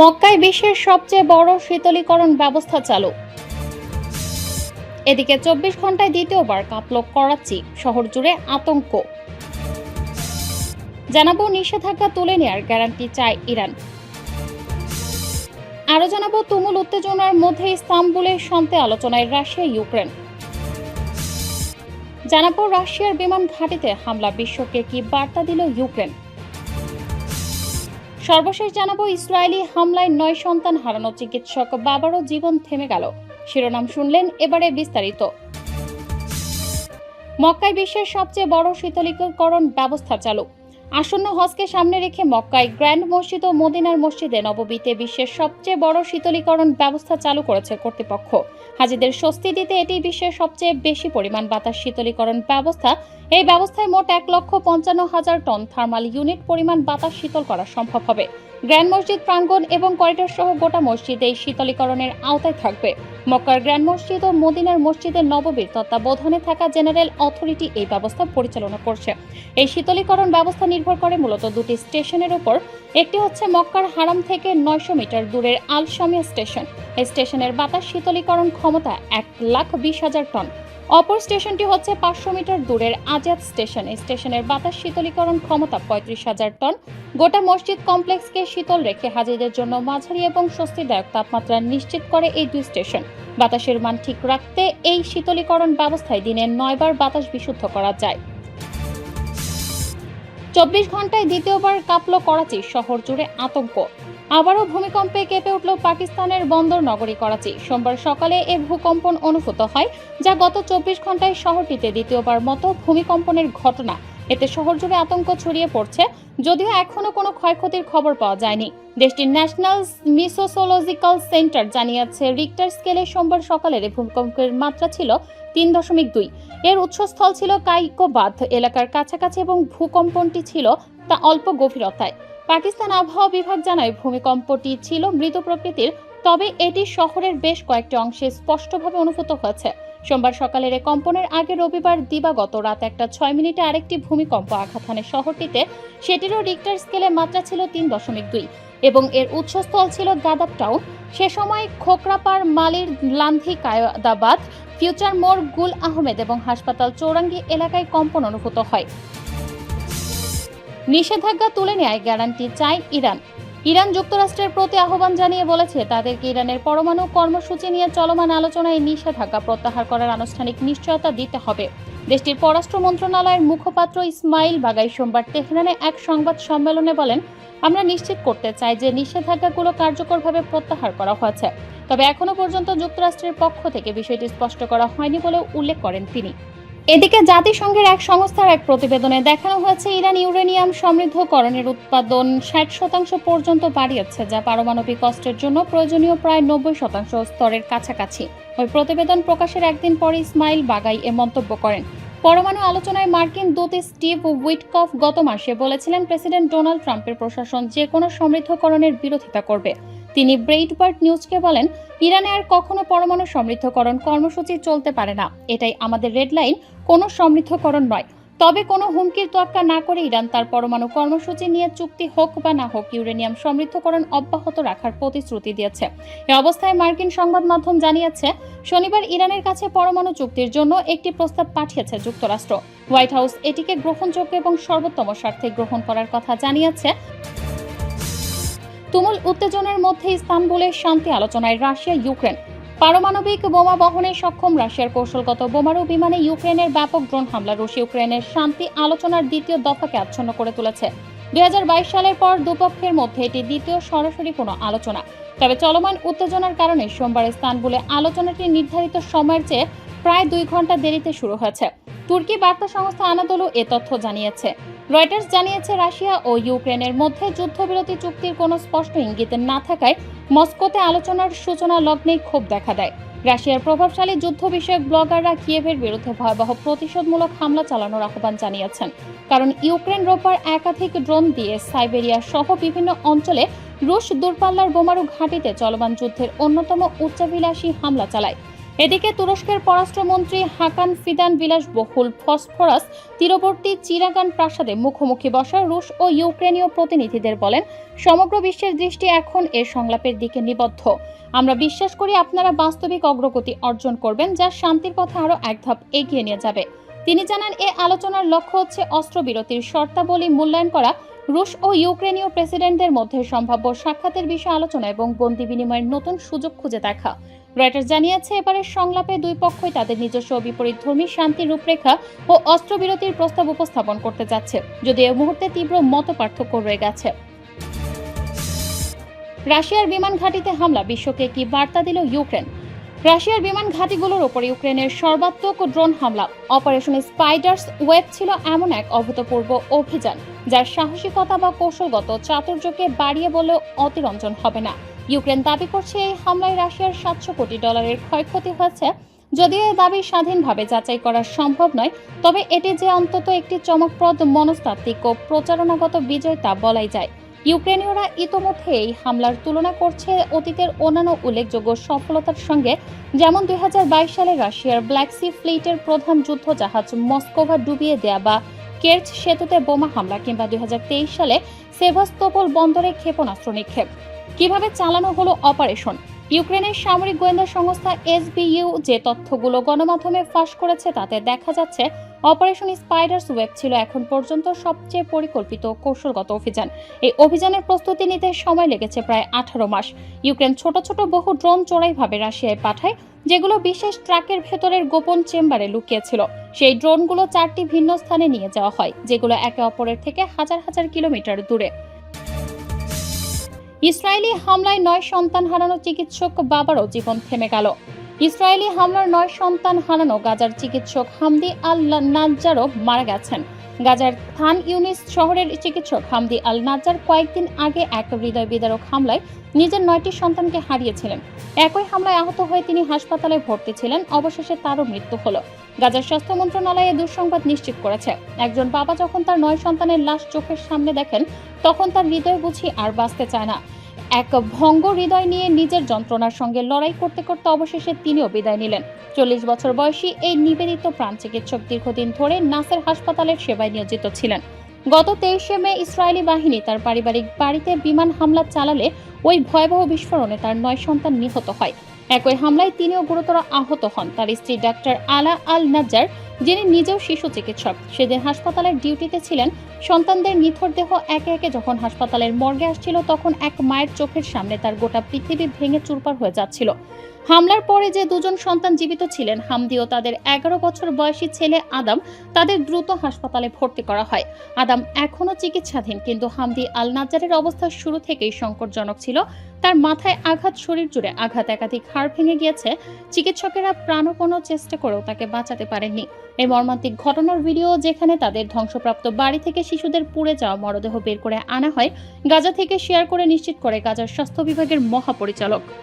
মক্কায় বিশ্বের সবচেয়ে বড় শীতলীকরণ ব্যবস্থা চালু। এদিকে চব্বিশ ঘন্টায় দ্বিতীয়বার কাঁপল করাচি, শহর জুড়ে আতঙ্ক। জানাব নিষেধাজ্ঞা তুলে নেওয়ার গ্যারান্টি চায় ইরান। আরও জানাব তুমুল উত্তেজনার মধ্যে ইস্তাম্বুলের শান্তি আলোচনায় রাশিয়া, ইউক্রেন। জানাব রাশিয়ার বিমান ঘাঁটিতে হামলা, বিশ্বকে কি বার্তা দিল ইউক্রেন? সর্বশেষ জানাব, ইসরায়েলি হামলায় নয় সন্তান হারানো চিকিৎসক বাবারও জীবন থেমে গেল। শিরোনাম শুনলেন এবারে বিস্তারিত। মক্কায় বিশ্বের সবচেয়ে বড় শীতলীকরণ ব্যবস্থা চালু। আসন্ন হজকে সামনে রেখে মক্কায় গ্র্যান্ড মসজিদ ও মদিনার মসজিদে নববীতে বিশ্বের সবচেয়ে বড় শীতলীকরণ ব্যবস্থা চালু করেছে কর্তৃপক্ষ। হাজিদের স্বস্তি দিতে এটি বিশ্বের সবচেয়ে বেশি পরিমাণ বাতাস শীতলীকরণ ব্যবস্থা এই ব্যবস্থায় মোট এক লক্ষ পঞ্চান্ন হাজার টন থার্মাল ইউনিট পরিমাণ বাতাস শীতল করা সম্ভব হবে। গ্র্যান্ড মসজিদ, প্রাঙ্গণ এবং করিডোর সহ গোটা মসজিদ এই শীতলীকরণের আওতায় থাকবে। মক্কার গ্র্যান্ড মসজিদ ও মদিনার মসজিদের নববীর তত্ত্বাবধানে থাকা জেনারেল অথরিটি এই ব্যবস্থা পরিচালনা করছে। এই শীতলীকরণ ব্যবস্থা নির্ভর করে মূলত দুটি স্টেশনের উপর। একটি হচ্ছে মক্কার হারাম থেকে নয়শো মিটার দূরের আলসামিয়া স্টেশন। এই স্টেশনের বাতাস শীতলীকরণ ক্ষমতা এক লাখ বিশ হাজার টন। অপর স্টেশনটি হচ্ছে পাঁচশো মিটার দূরের আজাদ স্টেশন। এই স্টেশনের বাতাস শীতলীকরণ ক্ষমতা পঁয়ত্রিশ হাজার টন। গোটা মসজিদ কমপ্লেক্সকে শীতল রেখে হাজিদের জন্য মাঝারি এবং স্বস্তিদায়ক তাপমাত্রা নিশ্চিত করে এই দুই স্টেশন। বাতাসের মান ঠিক রাখতে এই শীতলীকরণ ব্যবস্থায় দিনে নয়বার বাতাস বিশুদ্ধ করা যায়। চব্বিশ ঘন্টায় দ্বিতীয়বার কাঁপল করাচি শহর জুড়ে আতঙ্ক। আবারও ভূমিকম্পে কেঁপে উঠল পাকিস্তানের বন্দর নগরী করাচি। সোমবার সকালে এ ভূকম্পন অনুভূত হয়, যা গত চব্বিশ ঘন্টায় শহরটিতে দ্বিতীয়বার মতো ভূমিকম্পনের ঘটনা। এতে শহর জুড়ে আতঙ্ক ছড়িয়ে পড়ছে, যদিও এখনও কোনো ক্ষয়ক্ষতির খবর পাওয়া যায়নি। দেশটির ন্যাশনাল মিসোসোলজিক্যাল সেন্টার জানিয়েছে, রিক্টার স্কেলে সোমবার সকালের ভূমিকম্পের মাত্রা ছিল তিন দশমিক দুই। এর উৎসস্থল ছিল কাইকোবাদ এলাকার কাছাকাছি এবং ভূকম্পনটি ছিল তা অল্প গভীরতায়। পাকিস্তান আবহাওয়া বিভাগ জানায়, ভূমিকম্পটি ছিল মৃত প্রকৃতির, তবে এটি শহরের বেশ কয়েকটি অংশে স্পষ্টভাবে অনুভূত হয়েছে। সোমবার সকালের কম্পনের আগে রবিবার দিবাগত রাত একটা ছয় মিনিটে আরেকটি ভূমিকম্প আঘাত হানে শহরটিতে, সেটিরও রিক্টার স্কেলে মাত্রা ছিল তিন দশমিক দুই এবং এর উৎসস্থল ছিল গাদাব টাউন। সে সময় খোকরাপাড়, মালির, লান্ধি, কায়দাবাদ ফিউচার মোড় গুল আহমেদ এবং হাসপাতাল চৌরাঙ্গি এলাকায় কম্পন অনুভূত হয়। নিষেধাজ্ঞা তুলে নেয় গ্যারান্টি চায় ইরান। ইরান যুক্তরাষ্ট্রের প্রতি আহ্বান জানিয়ে বলেছে, তাদেরকে ইরানের পরমাণু কর্মসূচি নিয়ে চলমান আলোচনায় নিষেধাজ্ঞা প্রত্যাহার করার আনুষ্ঠানিক নিশ্চয়তা দিতে হবে। দেশটির পররাষ্ট্র মন্ত্রণালয়ের মুখপাত্র ইসমাইল বাগাই সোমবার তেহরানে এক সংবাদ সম্মেলনে বলেন, আমরা নিশ্চিত করতে চাই যে নিষেধাজ্ঞাগুলো কার্যকরভাবে প্রত্যাহার করা হয়েছে। তবে এখনও পর্যন্ত যুক্তরাষ্ট্রের পক্ষ থেকে বিষয়টি স্পষ্ট করা হয়নি বলে উল্লেখ করেন তিনি। এদিকে জাতিসংঘের এক সংস্থার এক প্রতিবেদনে দেখানো হয়েছে, ইরান ইউরেনিয়াম সমৃদ্ধকরণের উৎপাদন ষাট শতাংশ পর্যন্ত বাড়িয়েছে, যা পারমাণবিক কষ্টের জন্য প্রয়োজনীয় প্রায় নব্বই শতাংশ স্তরের কাছাকাছি। ওই প্রতিবেদন প্রকাশের একদিন পরে ইসমাইল বাগাই এ মন্তব্য করেন। পরমাণু আলোচনায় মার্কিন দূত স্টিভ উইটকফ গত মাসে বলেছিলেন, প্রেসিডেন্ট ডোনাল্ড ট্রাম্পের প্রশাসন যে কোনো সমৃদ্ধকরণের বিরোধিতা করবে। তিনি ব্রেইটবার্ট নিউজকে বলেন, ইরানে আর কখনো পরমাণু সমৃদ্ধকরণ কর্মসূচি চলতে পারে না। এটাই আমাদের রেড লাইন, কোনো সমৃদ্ধকরণ নয়। তবে কোনো হুমকির তোয়াক্কা না করে ইরান তার পরমাণু কর্মসূচি নিয়ে চুক্তি হোক বা না হোক, ইউরেনিয়াম সমৃদ্ধকরণ অব্যাহত রাখার প্রতিশ্রুতি দিয়েছে। এ অবস্থায় মার্কিন সংবাদ মাধ্যম জানিয়েছে, শনিবার ইরানের কাছে পরমাণু চুক্তির জন্য একটি প্রস্তাব পাঠিয়েছে যুক্তরাষ্ট্র। হোয়াইট হাউস এটিকে গ্রহণযোগ্য এবং সর্বোত্তম স্বার্থে গ্রহণ করার কথা জানিয়েছে। তুমুল উত্তেজনার মধ্যে ইস্তানবুলের শান্তি আলোচনায় রাশিয়া, ইউক্রেন। পারমাণবিক বোমা বহনে সক্ষম রাশিয়ার কৌশলগত বোমারু বিমানে ইউক্রেনের ব্যাপক ড্রোন হামলা রুশ ইউক্রেনের শান্তি আলোচনার দ্বিতীয় দফাকে আচ্ছন্ন করে তুলেছে। দুই হাজার বাইশ সালের পর দুপক্ষের মধ্যে এটি দ্বিতীয় সরাসরি কোনো আলোচনা। তবে চলমান উত্তেজনার কারণে সোমবার ইস্তানবুলে আলোচনাটি নির্ধারিত সময়ের চেয়ে প্রায় দুই ঘণ্টা দেরিতে শুরু হয়েছে। তুর্কি বার্তা সংস্থা আনাদোলু এ তথ্য জানিয়েছে। রয়টার্স জানিয়েছে, রাশিয়া ও ইউক্রেনের মধ্যে যুদ্ধবিরতি চুক্তির কোনো স্পষ্ট ইঙ্গিত না থাকায় মস্কোতে আলোচনার সূচনা লগ্নেই ক্ষোভ দেখা দেয়। রাশিয়ার প্রভাবশালী যুদ্ধ বিষয়ক ব্লগাররা কিয়েভের বিরুদ্ধে ভয়াবহ প্রতিশোধমূলক হামলা চালানোর আহ্বান জানিয়েছেন। কারণ ইউক্রেন রোববার একাধিক ড্রোন দিয়ে সাইবেরিয়া সহ বিভিন্ন অঞ্চলে রুশ দূরপাল্লার বোমারু ঘাঁটিতে চলমান যুদ্ধের অন্যতম উচ্চাভিলাষী হামলা চালায়। এদিকে তুরস্কের পররাষ্ট্রমন্ত্রী হাকান ফিদান বিলাসবহুল ফসফরাস, তীরবর্তী চিরাগান প্রাসাদে মুখোমুখি বসা রুশ ও ইউক্রেনীয় প্রতিনিধিদের বলেন, সমগ্র বিশ্বের দৃষ্টি এখন এ সংলাপের দিকে নিবদ্ধ। আমরা বিশ্বাস করি আপনারা বাস্তবিক অগ্রগতি অর্জন করবেন, যা শান্তির পথে আরও এক ধাপ এগিয়ে নিয়ে যাবে। তিনি জানান, এ আলোচনার লক্ষ্য হচ্ছে অস্ত্রবিরতির শর্তাবলী মূল্যায়ন করা। রুশ ও ইউক্রেনীয় প্রেসিডেন্টদের মধ্যে সম্ভাব্য সাক্ষাতের বিষয়ে আলোচনা এবং বন্দি বিনিময়ের নতুন সুযোগ খুঁজে দেখা। রয়টার্স জানিয়েছে, এবারের সংলাপে দুই পক্ষই তাদের নিজস্ব বিপরীতধর্মী শান্তি রূপরেখা ও অস্ত্রবিরতির প্রস্তাব উপস্থাপন করতে যাচ্ছে যদি এ মুহূর্তে তীব্র মত পার্থক্য রয়ে গেছে। রাশিয়ার বিমান ঘাঁটিতে হামলা, বিশ্বকে কি বার্তা দিল ইউক্রেন? রাশিয়ার বিমান ঘাঁটিগুলোর ওপর ইউক্রেনের সর্বাত্মক ড্রোন হামলা, অপারেশন স্পাইডার্স ওয়েব ছিল এমন এক অভূতপূর্ব অভিযান, যার সাহসিকতা বা কৌশলগত চাতুর্যকে বাড়িয়ে বলেও অতিরঞ্জন হবে না। ইউক্রেন দাবি করছে এই হামলায় রাশিয়ার সাতশো কোটি ডলারের ক্ষয়ক্ষতি হয়েছে। যদিও এই দাবি স্বাধীনভাবে যাচাই করা সম্ভব নয়, তবে এটি যে অন্তত একটি চমকপ্রদ মনস্তাত্ত্বিক ও প্রচারণাগত বিজয় তা বলাই যায়। ইউক্রেনীয়রা ইতোমধ্যে এই হামলার তুলনা করছে অতীতের অন্যান্য উল্লেখযোগ্য সফলতার সঙ্গে, যেমন দুই হাজার বাইশ সালে রাশিয়ার ব্ল্যাক সি ফ্লিটের প্রধান যুদ্ধ জাহাজ মস্কোভা ডুবিয়ে দেয়া বা কের্চ সেতুতে বোমা হামলা কিংবা দুই হাজার তেইশ সালে সেভাস্তোপল বন্দরে ক্ষেপণাস্ত্র নিক্ষেপ। কীভাবে চালানো হলো অপারেশন? ইউক্রেনের সামরিক গোয়েন্দা সংস্থা এসবিইউ যে তথ্যগুলো গণমাধ্যমে ফাঁস করেছে তাতে দেখা যাচ্ছে, অপারেশন স্পাইডার্স ওয়েব ছিল এখন পর্যন্ত সবচেয়ে পরিকল্পিত কৌশলগত অভিযান। এই অভিযানের প্রস্তুতি নিতে সময় লেগেছে প্রায় আঠারো মাস। ইউক্রেন ছোট ছোট বহু ড্রোন চোরাইভাবে রাশিয়ায় পাঠায়, যেগুলো বিশেষ ট্রাকের ভেতরের গোপন চেম্বারে লুকিয়েছিল। সেই ড্রোনগুলো চারটি ভিন্ন স্থানে নিয়ে যাওয়া হয়, যেগুলো একে অপরের থেকে হাজার হাজার কিলোমিটার দূরে। ইসরায়েলি হামলায় নয় সন্তান হারানো চিকিৎসক বাবারও জীবন থেমে গেল। ইসরায়েলি হামলার নয় সন্তান হারানো গাজার চিকিৎসক হামদি আল নাজ্জারও মারা গেছেন। গাজার খান ইউনিস শহরের চিকিৎসক হামদি আল নাজ্জার কয়েকদিন আগে এক হৃদয় বিদারক হামলায় নিজের নয়টি সন্তানকে হারিয়েছিলেন। একই হামলায় আহত হয়ে তিনি হাসপাতালে ভর্তি ছিলেন। অবশেষে তারও মৃত্যু হলো। গাজার স্বাস্থ্য মন্ত্রণালয় এ দুঃসংবাদ নিশ্চিত করেছে। একজন বাবা যখন তার নয় সন্তানের লাশ চোখের সামনে দেখেন, তখন তার হৃদয় বুঝি আর বাঁচতে চায় না। এক ভঙ্গ হৃদয় নিয়ে নিজের যন্ত্রণার সঙ্গে লড়াই করতে করতে অবশেষে তিনিও বিদায় নিলেন। চল্লিশ বছর বয়সী এই নিবেদিত প্রাণ চিকিৎসক দীর্ঘদিন ধরে নাসের হাসপাতালের সেবায় নিয়োজিত ছিলেন। গত তেইশে মে ইসরায়েলি বাহিনী তার পারিবারিক বাড়িতে বিমান হামলা চালালে ওই ভয়াবহ বিস্ফোরণে তার নয় সন্তান নিহত হয়। একই হামলায় তিনিও গুরুতর আহত হন। তার স্ত্রী ডাক্তার আলা আল নাজার যিনি নিজেও শিশু চিকিৎসক, সেদিন হাসপাতালের ডিউটিতে ছিলেন। সন্তানদের নিথর দেহ একে একে যখন হাসপাতালের মর্গে আসছিল, তখন এক মায়ের চোখের সামনে তার গোটা পৃথিবী ভেঙে চুরপার হয়ে যাচ্ছিল। হামলার পরে যে দুজন সন্তান জীবিত ছিলেন, হামদি ও তাদের এগারো বছর বয়সী ছেলে আদাম, তাদের দ্রুত হাসপাতালে ভর্তি করা হয়। আদাম এখনও চিকিৎসাধীন, কিন্তু হামদি আল নাজ্জারের অবস্থা শুরু থেকেই সংকটজনক ছিল। তার মাথায় আঘাত, শরীর জুড়ে আঘাত, একাধিক হাড় ভেঙে গিয়েছে। চিকিৎসকেরা প্রাণপণ চেষ্টা করেও তাকে বাঁচাতে পারেননি। এই মর্মান্তিক ঘটনার ভিডিও যেখানে তাদের ধ্বংসপ্রাপ্ত বাড়ি থেকে শিশুদের পুড়ে যাওয়া মরদেহ বের করে আনা হয়, গাজা থেকে শেয়ার করে নিশ্চিত করে গাজার স্বাস্থ্য বিভাগের মহাপরিচালক।